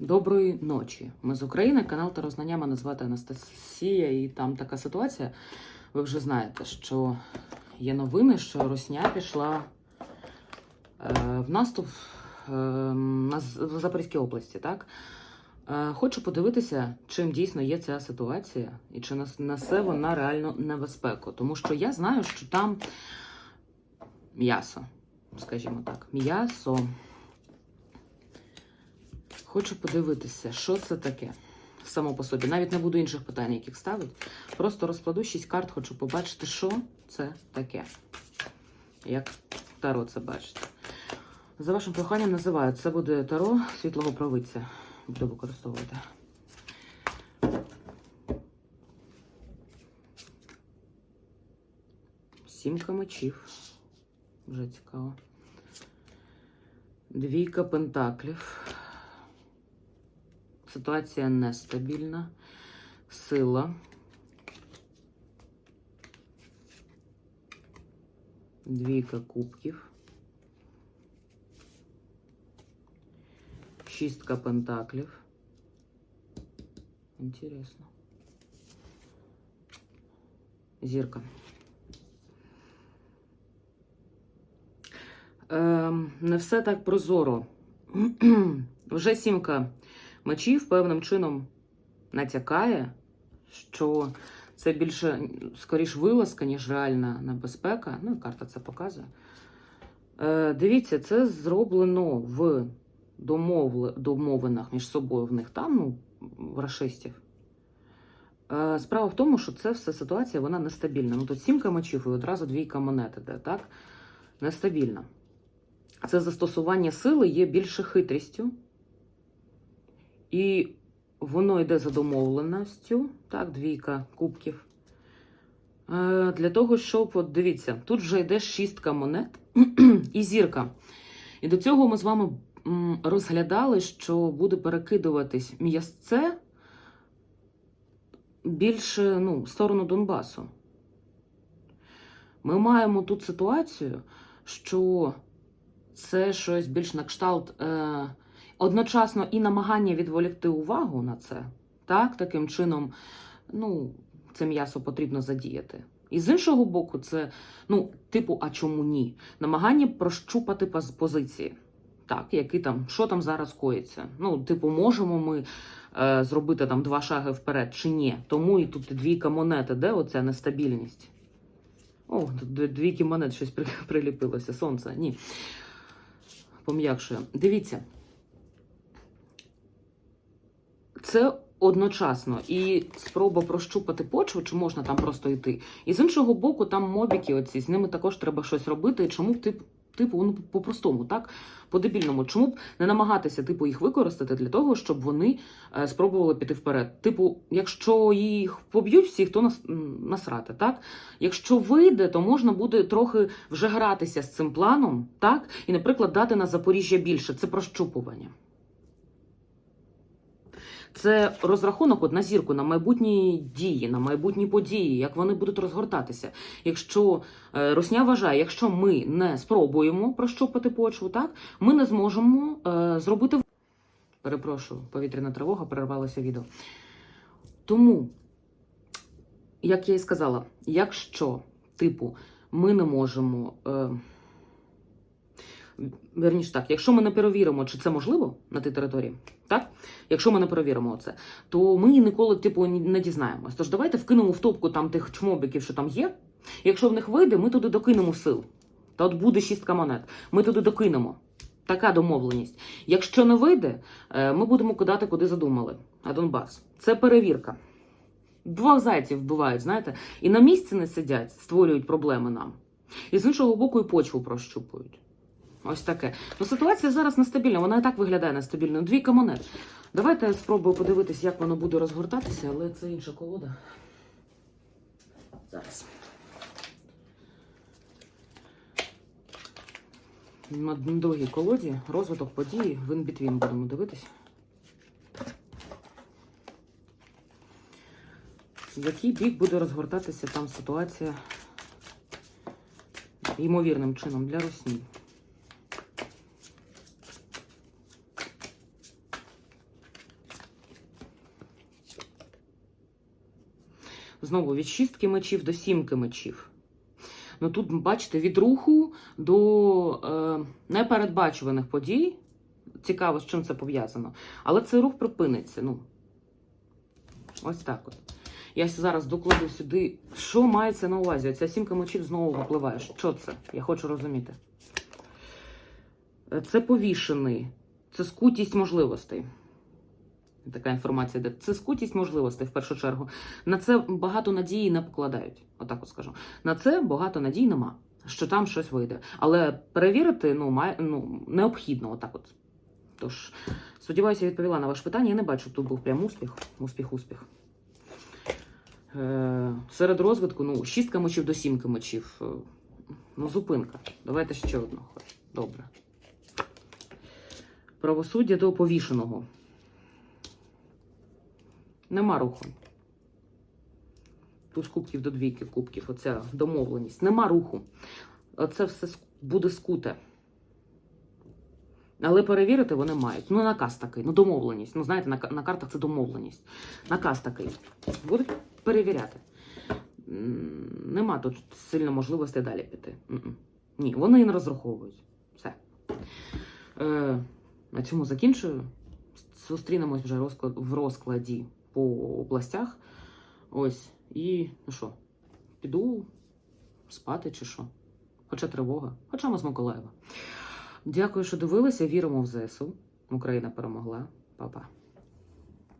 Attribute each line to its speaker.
Speaker 1: Доброї ночі. Ми з України, канал Тарознання, мене звати Анастасія, і там така ситуація. Ви вже знаєте, що є новини, що Росня пішла е, в наступ е, на в Запорізькій області, так? Е, хочу подивитися, чим дійсно є ця ситуація і чи несе вона реально небезпеку. Тому що я знаю, що там м'ясо, скажімо так, м'ясо. Хочу подивитися, що це таке само по собі. Навіть не буду інших питань, яких ставити. Просто розкладу шість карт, хочу побачити, що це таке. Як Таро це бачите. За вашим проханням називаю. Це буде Таро світлого провидця. Буду використовувати. Сімка мечів. Вже цікаво. Двійка пентаклів. Ситуація нестабільна. Сила. Двійка кубків. Шістка пентаклів. Інтересно. Зірка. Ем, не все так прозоро. Вже сімка мечів певним чином натякає, що це більше, скоріш, вилазка, ніж реальна небезпека. Ну, карта це показує. Е, дивіться, це зроблено в домовинах між собою в них там, ну, в рашистів. Е, справа в тому, що це все ситуація, вона нестабільна. Ну, тут сімка мечів і одразу двійка монет іде, так? Нестабільна. Це застосування сили є більше хитрістю. І воно йде за домовленістю, так, двійка кубків. Е, для того, щоб, от дивіться, тут вже йде шістка монет і зірка. І до цього ми з вами розглядали, що буде перекидуватись м'ясце більше ну, в сторону Донбасу. Ми маємо тут ситуацію, що це щось більш на кшталт. Е, одночасно і намагання відволікти увагу на це, так, таким чином, ну, це м'ясо потрібно задіяти. І з іншого боку, це, ну, типу, а чому ні? Намагання прощупати поз- позиції. Так, які там, що там зараз коїться. Ну, типу, можемо ми е, зробити там два шаги вперед чи ні. Тому і тут двійка монет, де оця нестабільність. О, тут дві- двійки монет щось при- приліпилося. Сонце. Ні. Пом'якшує. Дивіться. Це одночасно і спроба прощупати почву, чи можна там просто йти. І з іншого боку, там мобіки, оці з ними також треба щось робити. Чому б тип, типу, ну по-простому, так? По-дебільному, чому б не намагатися типу їх використати для того, щоб вони е, спробували піти вперед? Типу, якщо їх поб'ють всіх, то нас, насрати, так? Якщо вийде, то можна буде трохи вже гратися з цим планом, так? І, наприклад, дати на Запоріжжя більше. Це прощупування. Це розрахунок от на зірку, на майбутні дії, на майбутні події, як вони будуть розгортатися. Якщо е, Росня вважає, якщо ми не спробуємо прощупати почву, так ми не зможемо е, зробити. Перепрошую, повітряна тривога, перервалося відео. Тому, як я і сказала, якщо, типу, ми не можемо. Е, Верніше так, якщо ми не перевіримо, чи це можливо на тій території, так? Якщо ми не перевіримо це, то ми ніколи, типу, не дізнаємось. Тож давайте вкинемо в топку там тих чмобіків, що там є. Якщо в них вийде, ми туди докинемо сил. Та от буде шістка монет. Ми туди докинемо. Така домовленість. Якщо не вийде, е, ми будемо кидати, куди задумали. А Донбас. Це перевірка. Двох зайців вбивають, знаєте, і на місці не сидять, створюють проблеми нам. І з іншого боку, і почву прощупують. Ось таке. Ну, ситуація зараз нестабільна, вона і так виглядає нестабільною. Двійка монет. Давайте я спробую подивитись, як воно буде розгортатися, але це інша колода. Зараз. На другій колоді розвиток події в інбітвін будемо дивитись. В який бік буде розгортатися там ситуація ймовірним чином для Росії. Знову від шістки мечів до сімки мечів. Ну тут, бачите, від руху до е, непередбачуваних подій. Цікаво, з чим це пов'язано. Але цей рух припиниться. Ну, ось так от. Я зараз докладу сюди, що мається на увазі. Ця сімка мечів знову випливає. Що це? Я хочу розуміти. Е, Це повішений, це скутість можливостей. Така інформація йде. Це скутість можливостей в першу чергу. На це багато надії не покладають. Отак от скажу. На це багато надій нема, що там щось вийде. Але перевірити ну, має, ну, необхідно, отак от. Тож, сподіваюся, я відповіла на ваше питання. Я не бачу, тут був прям успіх. Успіх, успіх. Е, серед розвитку, ну, шістка мечів до сімки мечів. Е, Ну, зупинка. Давайте ще одну. Добре. Правосуддя до повішеного. Нема руху. Туз кубків до двійки кубків. Оця домовленість. Нема руху. Це все буде скуте. Але перевірити вони мають. Ну, наказ такий, ну домовленість. Ну, знаєте, на, на картах це домовленість. Наказ такий. Будуть перевіряти. Нема тут сильно можливості далі піти. Ні, вони не розраховують. Все. Е, на цьому закінчую. Зустрінемось вже в розкладі по областях. Ось. І ну що, піду спати чи що? Хоча тривога, хоча ми з Миколаєва. Дякую, що дивилися. Віримо в ЗСУ. Україна перемогла. Па-па.